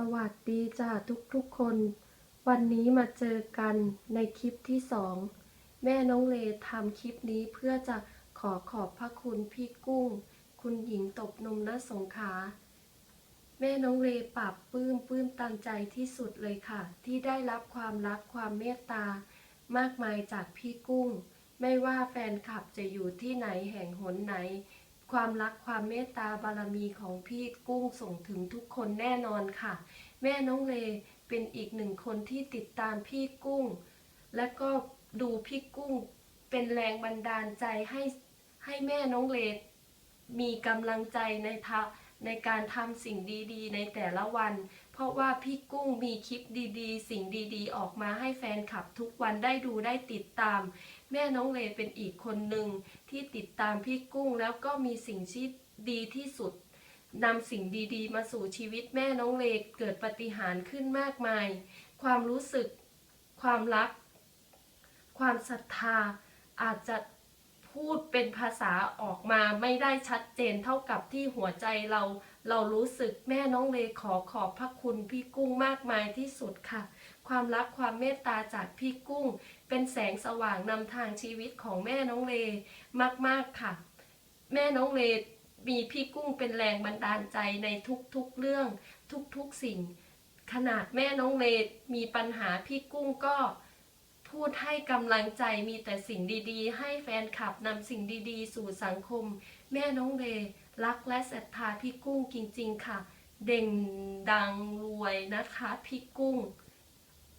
สวัสดีจ้าทุกๆคน วันนี้มาเจอกันในคลิปที่สองแม่น้องเลทำคลิปนี้เพื่อจะขอขอบพระคุณพี่กุ้ง คุณหญิงตบนมณสงขา แม่น้องเลปรับปลื้มปลื้มตามใจที่สุดเลยค่ะ ที่ได้รับความรักความเมตตามากมายจากพี่กุ้ง ไม่ว่าแฟนคลับจะอยู่ที่ไหนแห่งหนไหน ความรักความเมตตาบารมีของพี่กุ้งส่งถึงทุกคนแน่นอนค่ะ แม่น้องเลเป็นอีกหนึ่งคนที่ติดตามพี่กุ้ง และก็ดูพี่กุ้งเป็นแรงบันดาลใจให้ให้แม่น้องเลมีกำลังใจในทา ในการทำสิ่งดีๆ ในแต่ละวัน เพราะว่าพี่กุ้งมีคลิปดีๆ สิ่งดีๆ ออกมาให้แฟนคลับทุกวันได้ดูได้ติดตาม แม่น้องเลเป็นอีกคนหนึ่งที่ติดตามพี่กุ้งแล้วก็มีสิ่งที่ดีที่สุดนำสิ่งดีๆ มาสู่ชีวิตแม่น้องเลเกิดปาฏิหาริย์ขึ้นมากมาย ความรู้สึก ความรัก ความศรัทธาอาจจะ พูดเป็นภาษาออกมาไม่ได้ชัดเจนเท่ากับที่หัวใจเราเรารู้สึกแม่น้องเลขอขอบพระคุณพี่กุ้งมากมายที่สุดค่ะ ความรักความเมตตาจากพี่กุ้ง เป็นแสงสว่างนำทางชีวิตของแม่น้องเลมากๆค่ะ แม่น้องเลมีพี่กุ้งเป็นแรงบันดาลใจในทุกๆเรื่องทุกๆสิ่ง ขนาดแม่น้องเลมีปัญหาพี่กุ้งก็ ดให้กำลังใจมีแต่สิ่งดีๆ ให้แฟนคลับนำสิ่งดีๆ สู่สังคม แม่น้องเลรักและศรัทธาพี่กุ้งจริง ๆ ค่ะ เด่งดังรวยนะคะพี่กุ้ง